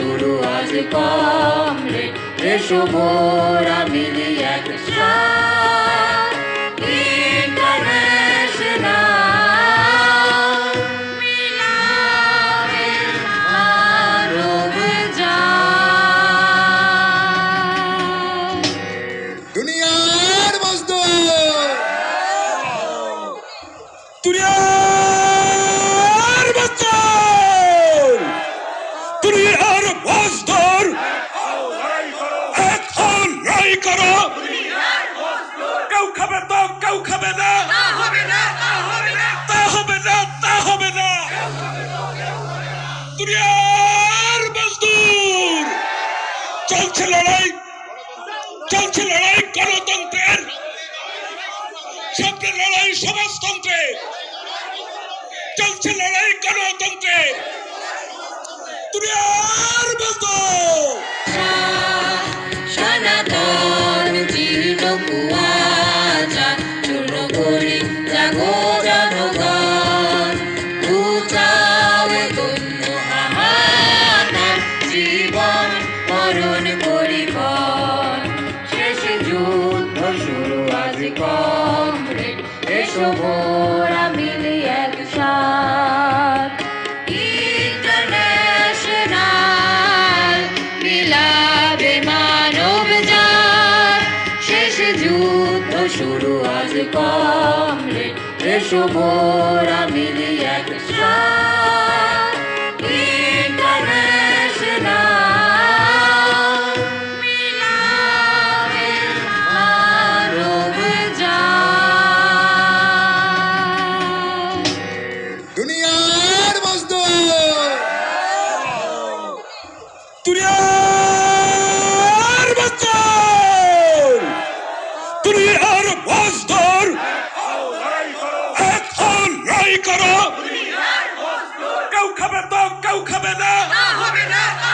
শুরু আজ কমরেড এসো মোরা দুনিয়ার মজদুর। চলছে লড়াই। চলছে লড়াই গণতন্ত্রের। সামনে লড়াই সমাজতন্ত্রের। চলছে লড়াই গণতন্ত্রের। মরণ পরিকর। শেষ যুদ্ধ শুরু, আজ কমরেড, এসো মোরা মিলি একসাথ ইন্টারন্যাশনাল যুদ্ধ শুরু এসো মোরা মিলি একসাথ দুনিয়ার বাচ্চার, দুনিয়ার মজদুর হল লড়াই করো। কেউ খাবে তো, কেউ খাবে না। তা হবে না, তা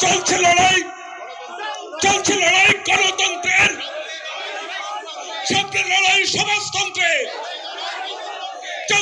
চলছে লড়াই।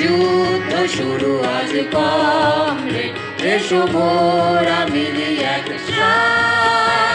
যুদ্ধ শুরু আজ কমরে। এসো মোরা মিলি একসাথ।